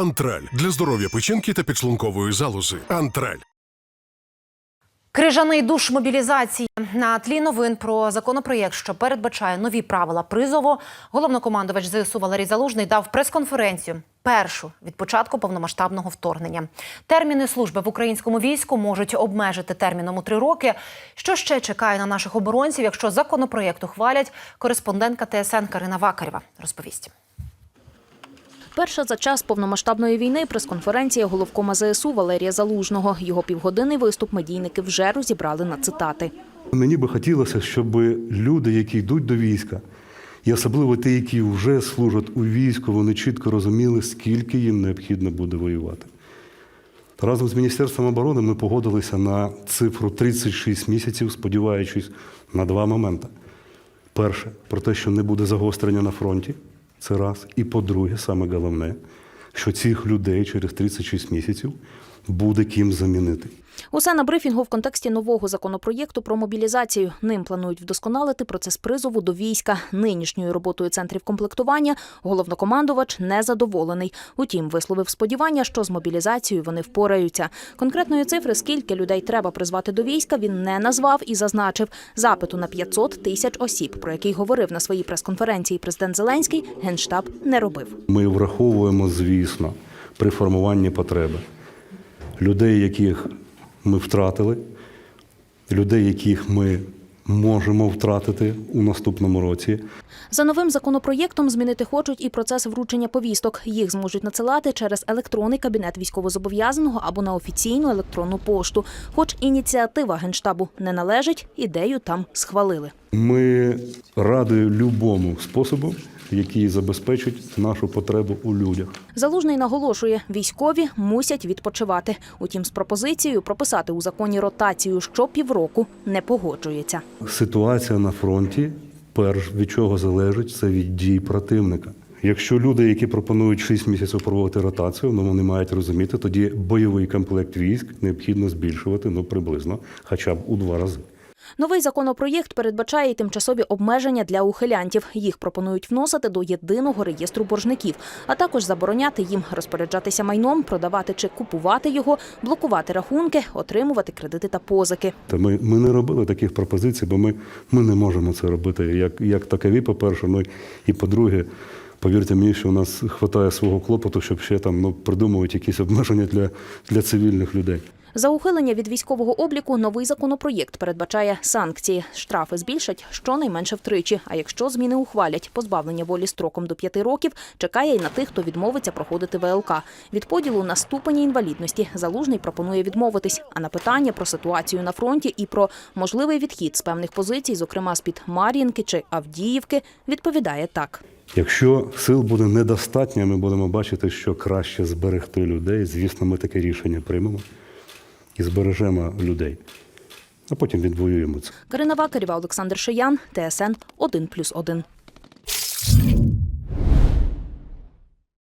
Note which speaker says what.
Speaker 1: Антраль для здоров'я печінки та підшлункової залози. Антраль.
Speaker 2: Крижаний душ мобілізації на тлі новин про законопроєкт, що передбачає нові правила призову. Головнокомандувач ЗСУ Валерій Залужний дав прес-конференцію. Першу від початку повномасштабного вторгнення. Терміни служби в українському війську можуть обмежити терміном у три роки. Що ще чекає на наших оборонців, якщо законопроєкт ухвалять? Кореспондентка ТСН Карина Вакарєва розповість.
Speaker 3: Перша за час повномасштабної війни прес-конференція головкома ЗСУ Валерія Залужного. Його півгодинний виступ медійники вже розібрали на цитати.
Speaker 4: Мені би хотілося, щоб люди, які йдуть до війська, і особливо ті, які вже служать у війську, вони чітко розуміли, скільки їм необхідно буде воювати. Разом з Міністерством оборони ми погодилися на цифру 36 місяців, сподіваючись на два моменти. Перше, про те, що не буде загострення на фронті, це раз. І по-друге, саме головне, що цих людей через 36 місяців буде ким замінити.
Speaker 3: Усе на брифінгу в контексті нового законопроєкту про мобілізацію. Ним планують вдосконалити процес призову до війська. Нинішньою роботою центрів комплектування головнокомандувач незадоволений. Утім, висловив сподівання, що з мобілізацією вони впораються. Конкретної цифри, скільки людей треба призвати до війська, він не назвав і зазначив запиту на 500 тисяч осіб, про який говорив на своїй прес-конференції президент Зеленський. Генштаб не робив.
Speaker 4: Ми враховуємо, звісно, при формуванні потреби людей, яких ми втратили, людей, яких ми можемо втратити у наступному році.
Speaker 3: За новим законопроєктом змінити хочуть і процес вручення повісток. Їх зможуть надсилати через електронний кабінет військовозобов'язаного або на офіційну електронну пошту. Хоч ініціатива генштабу не належить, ідею там схвалили.
Speaker 4: Ми раді любому способу, який забезпечить нашу потребу у людях.
Speaker 3: Залужний наголошує, військові мусять відпочивати. Утім, з пропозицією прописати у законі ротацію щопівроку не погоджується.
Speaker 4: Ситуація на фронті, перш від чого залежить, це від дій противника. Якщо люди, які пропонують 6 місяців проводити ротацію, ну вони мають розуміти, тоді бойовий комплект військ необхідно збільшувати ну приблизно, хоча б у два рази.
Speaker 3: Новий законопроєкт передбачає тимчасові обмеження для ухилянтів. Їх пропонують вносити до єдиного реєстру боржників, а також забороняти їм розпоряджатися майном, продавати чи купувати його, блокувати рахунки, отримувати кредити та позики.
Speaker 4: Та ми, ми не робили таких пропозицій, бо ми, ми не можемо це робити як, як такові, по-перше, ну і по-друге. Повірте мені, що у нас вистачає свого клопоту, щоб ще там ну, придумувати якісь обмеження для, для цивільних людей.
Speaker 3: За ухилення від військового обліку новий законопроєкт передбачає санкції. Штрафи збільшать щонайменше втричі. А якщо зміни ухвалять, позбавлення волі строком до п'яти років чекає й на тих, хто відмовиться проходити ВЛК. Від поділу на ступені інвалідності залужний пропонує відмовитись. А на питання про ситуацію на фронті і про можливий відхід з певних позицій, зокрема з під Мар'їнки чи Авдіївки, відповідає так.
Speaker 4: Якщо сил буде недостатньо, ми будемо бачити, що краще зберегти людей. Звісно, ми таке рішення приймемо і збережемо людей, а потім відвоюємо це.
Speaker 3: Карина Вакарєва, Олександр Шиян, ТСН 1+,1.